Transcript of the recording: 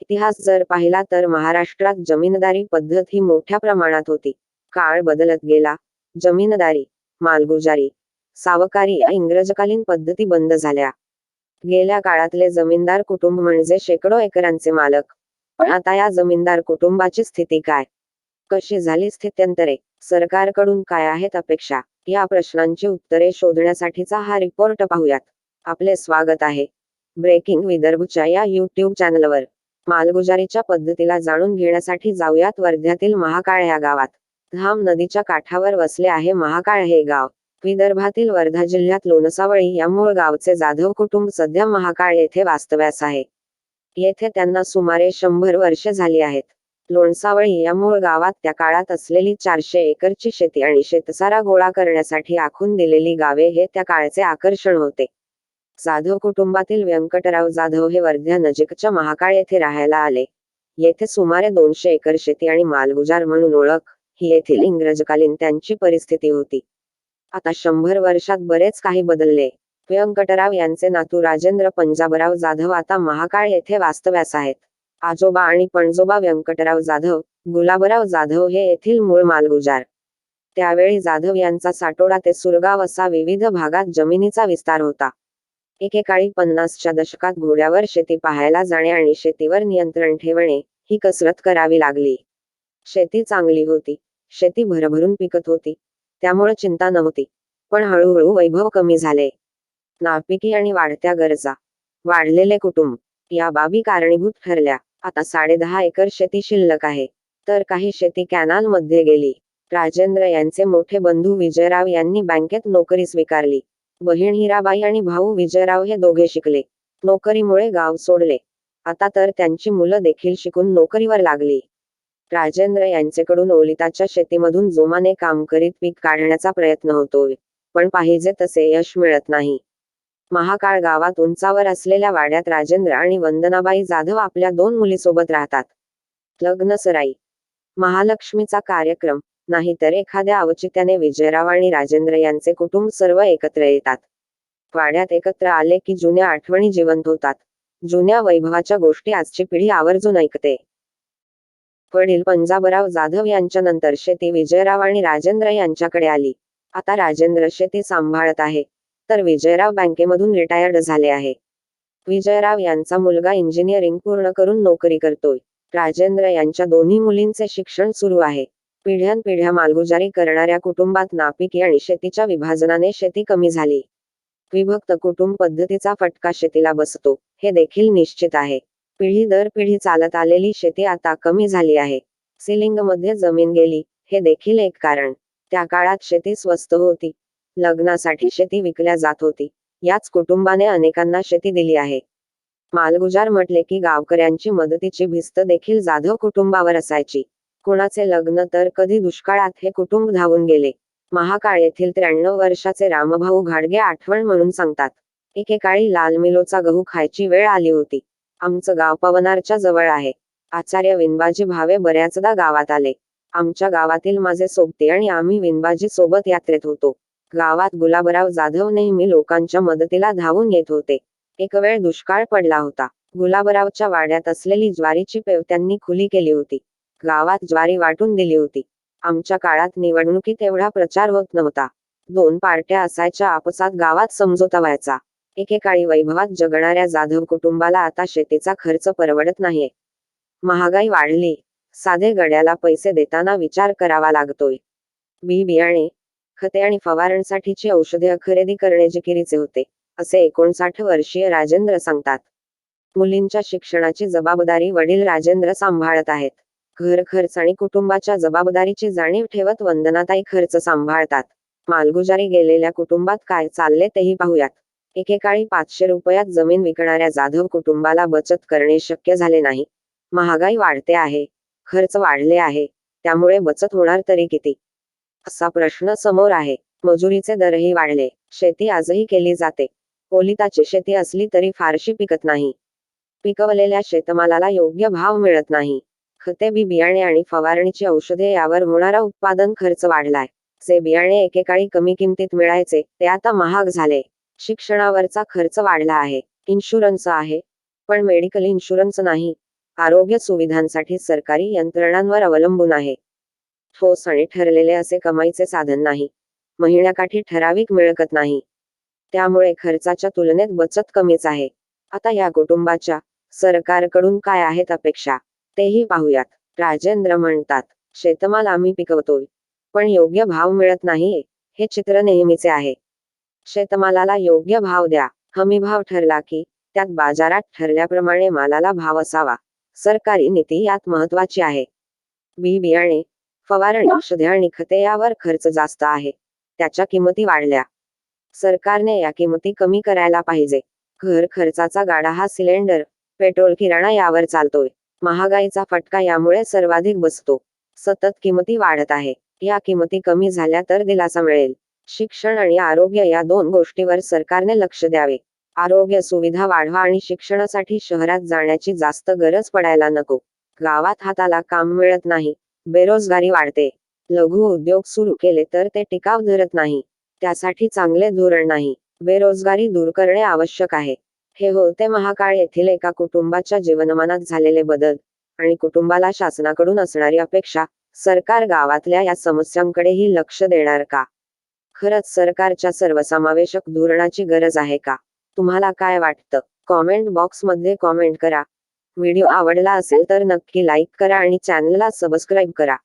इतिहास जर पाहिला तर महाराष्ट्रात जमीनदारी पद्धत ही मोठ्या प्रमाणात होती. काळ बदलत गेला. जमीनदारी मालगुजारी सावकारी या इंग्रजकालीन पद्धती बंद झाल्या. गेल्या काळातले जमीनदार कुटुंब म्हणजे शेकडो एकरांचे मालक. पण आता या जमीनदार कुटुंबाची स्थिती काय? कशी झाली स्थित्यंतरे? सरकारकडून काय आहेत अपेक्षा? या प्रश्नांची उत्तरे शोधण्यासाठीचा हा रिपोर्ट पाहूयात. आपले स्वागत आहे. ब्रेकिंग विदर्भच्या या युट्यूब चॅनलवर मालगुजारीच्या पद्धतीला जाणून घेण्यासाठी जाऊयात वर्ध्यातील महाकाळ या गावात. धाम नदीच्या काठावर वसले आहे महाकाळ हे गाव. विदर्भातील वर्धा जिल्ह्यात लोणसावळी या मूळ गावचे जाधव कुटुंब सध्या महाकाळ येथे वास्तव्यास आहे. येथे त्यांना सुमारे शंभर वर्षे झाली आहेत. लोणसावळी या मूळ गावात त्या काळात असलेली चारशे एकरची शेती आणि शेतसारा गोळा करण्यासाठी आखून दिलेली गावे हे त्या काळचे आकर्षण होते. जाधव कुटुंबातील व्यंकटराव जाधव हे वर्ध्या नजीकच्या महाकाळ येथे राहायला आले. येथे सुमारे दोनशे एकर शेती आणि मालगुजार म्हणून ओळख ही येथील इंग्रजकालीन त्यांची परिस्थिती होती. आता शंभर वर्षात बरेच काही बदलले. व्यंकटराव यांचे नातू राजेंद्र पंजाबराव जाधव आता महाकाळ येथे वास्तव्यास आहेत. आजोबा आणि पणजोबा व्यंकटराव जाधव गुलाबराव जाधव हे येथील मूळ मालगुजार. त्यावेळी जाधव यांचा साटोडा ते सुरगाव असा विविध भागात जमिनीचा विस्तार होता. एकेकाळी पन्नासच्या दशकात घोड्यावर शेती पाहायला जाणे आणि शेतीवर नियंत्रण ठेवणे ही कसरत करावी लागली. शेती चांगली होती. शेती भरभरून पिकत होती. त्यामुळे चिंता नव्हती. पण हळूहळू वैभव कमी झाले. नापिकी आणि वाढत्या गरजा. वाढलेले कुटुंब. या बाबी कारणीभूत ठरल्या. आता साडेदहा एकर शेती शिल्लक आहे. तर काही शेती कॅनाल मध्ये गेली. राजेंद्र यांचे मोठे बंधू विजयराव यांनी बँकेत नोकरी स्वीकारली. बहीण हिराबाई आणि भाऊ विजयराव हे दोघे शिकले. नोकरीमुळे गाव सोडले. आता तर त्यांची मुलं देखील शिकून नोकरीवर लागली. राजेंद्र यांचेकडून ओलिताच्या शेतीमधून जोमाने काम करीत पीक काढण्याचा प्रयत्न होतोय. पण पाहिजे तसे यश मिळत नाही. महाकाळ गावात उंचावर असलेल्या वाड्यात राजेंद्र आणि वंदनाबाई जाधव आपल्या दोन मुलीसोबत राहतात. लग्न सराई महालक्ष्मीचा कार्यक्रम. नाहीतर एखाद्या अवचित्याने विजयराव आणि राजेंद्र यांचे कुटुंब सर्व एकत्र येतात. वाड्यात एकत्र आले की जुन्या आठवणी जिवंत होतात. जुन्या वैभवाच्या गोष्टी आजची पिढी आवर्जून ऐकते. वडील पंजाबराव जाधव यांच्या नंतर शेती विजयराव आणि राजेंद्र यांच्याकडे आली. आता राजेंद्र शेती सांभाळत आहे. तर विजयराव बँकेमधून रिटायर्ड झाले आहे. विजयराव यांचा मुलगा इंजिनिअरिंग पूर्ण करून नोकरी करतोय. राजेंद्र यांच्या दोन्ही मुलींचे शिक्षण सुरू आहे. पिढ्यानपिढ्या मालगुजारी करणाऱ्या कुटुंबात नापिकी आणि शेतीच्या विभाजनाने शेती कमी झाली. विभक्त कुटुंब पद्धतीचा फटका शेतीला बसतो हे देखील निश्चित आहे. पिढी दर पिढी चालत आलेली शेती आता कमी झाली आहे. सिलिंगमध्ये जमीन गेली हे देखील एक कारण. त्या काळात शेती स्वस्त होती. लग्नासाठी शेती विकल्या जात होती. याच कुटुंबाने अनेकांना शेती दिली आहे. मालगुजार म्हटले की गावकऱ्यांची मदतीची भिस्त देखील जाधव कुटुंबावर असायची. कुणाचे लग्न तर कधी दुष्काळात हे कुटुंब धावून गेले. महाकाळ येथील त्र्याण्णव वर्षाचे रामभाऊ घाडगे आठवण म्हणून सांगतात. एकेकाळी लाल मिलोचा गहू खायची वेळ आली होती. आमचं गाव पवनारच्या जवळ आहे. आचार्य विनबाजी भावे बऱ्याचदा गावात आले. आमच्या गावातील माझे सोबते आणि आम्ही विनबाजी सोबत यात्रेत होतो. गावात गुलाबराव जाधव नेहमी लोकांच्या मदतीला धावून येत होते. एक वेळ दुष्काळ पडला होता. गुलाबरावच्या वाड्यात असलेली ज्वारीची पेव त्यांनी खुली केली होती. गावात ज्वारी वाटून दिली होती. आमच्या काळात निवडणुकीत एवढा प्रचार होत नव्हता. दोन पार्ट्या असायच्या आपसात गावात समजोता व्हायचा एकेकाळी वैभवात जगणाऱ्या जाधव कुटुंबाला आता शेतीचा खर्च परवडत नाहीये. महागाई वाढली. साधे गड्याला पैसे देताना विचार करावा लागतोय. बी बियाणे खते आणि फवारणसाठीची औषधे खरेदी करणे जिकिरीचे होते असे एकोणसाठ वर्षीय राजेंद्र सांगतात. मुलींच्या शिक्षणाची जबाबदारी वडील राजेंद्र सांभाळत आहेत. घर खर्च आणि कुटुंबाच्या जबाबदारीची जाणीव ठेवत वंदनाताई खर्च सांभाळतात. मालगुजारी गेलेल्या कुटुंबात काय चालले तेही पाहूयात. एकेकाळी पाचशे रुपयात जमीन विकणाऱ्या जाधव कुटुंबाला बचत करणे शक्य झाले नाही. महागाई वाढते आहे. खर्च वाढले आहे. त्यामुळे बचत होणार तरी किती? असा प्रश्न समोर आहे. मजुरीचे दरही वाढले. शेती आजही केली जाते. ओलिताची शेती असली तरी फारशी पिकत नाही. पिकवलेल्या शेतमालाला योग्य भाव मिळत नाही. खते बी बियाणे आणि फवारणीची औषधे यावर होणारा उत्पादन खर्च वाढलाय. जे बियाणे एकेकाळी कमी किमतीत मिळायचे ते आता महाग झाले. शिक्षणावरचा खर्च वाढला आहे. इन्शुरन्स आहे. पण मेडिकल इन्शुरन्स नाही. आरोग्य सुविधांसाठी सरकारी यंत्रणांवर अवलंबून आहे. ठोस आणि ठरलेले असे कमाईचे साधन नाही. महिन्याकाठी ठराविक मिळकत नाही. त्यामुळे खर्चाच्या तुलनेत बचत कमीच आहे. आता या कुटुंबाच्या सरकारकडून काय आहेत अपेक्षा? तेही पाहूयात. राजेंद्र म्हणतात शेतमाल आम्ही पिकवतोय पण योग्य भाव मिळत नाहीये हे चित्र नेहमीचे आहे. शेतमालाला योग्य भाव द्या. हमी भाव ठरला की त्यात बाजारात ठरल्याप्रमाणे मालाला भाव असावा. सरकारी नीती यात महत्वाची आहे. बी बियाणे फवारणी औषधे आणि खते यावर खर्च जास्त आहे. त्याच्या किमती वाढल्या. सरकारने या किमती कमी करायला पाहिजे. घर खर्चाचा गाडा हा सिलेंडर पेट्रोल किराणा यावर चालतोय. महागाईचा फटका यामुळे सर्वाधिक बसतो. सतत किमती वाढत आहे. या किमती कमी झाल्या तर दिलासा मिळेल. शिक्षण आणि आरोग्य या दोन गोष्टीवर सरकारने लक्ष द्यावे. आरोग्य सुविधा वाढवा आणि शिक्षणासाठी शहरात जाण्याची जास्त गरज पडायला नको. गावात हाताला काम मिळत नाही. बेरोजगारी वाढते. लघु उद्योग सुरू केले तर ते टिकाव धरत नाही. त्यासाठी चांगले धोरण नाही. बेरोजगारी दूर करणे आवश्यक आहे. हे होते महाकाळ येथील एका कुटुंबाच्या जीवनमानात झालेले बदल आणि कुटुंबाला शासनाकडून असणारी अपेक्षा सरकार गावातल्या या समस्यांकडेही लक्ष देणार का? खरंच सरकारच्या सर्वसमावेशक धोरणाची गरज आहे का? तुम्हाला काय वाटतं? कॉमेंट बॉक्समध्ये कॉमेंट करा. व्हिडिओ आवडला असेल तर नक्की लाईक करा आणि चॅनलला सबस्क्राईब करा.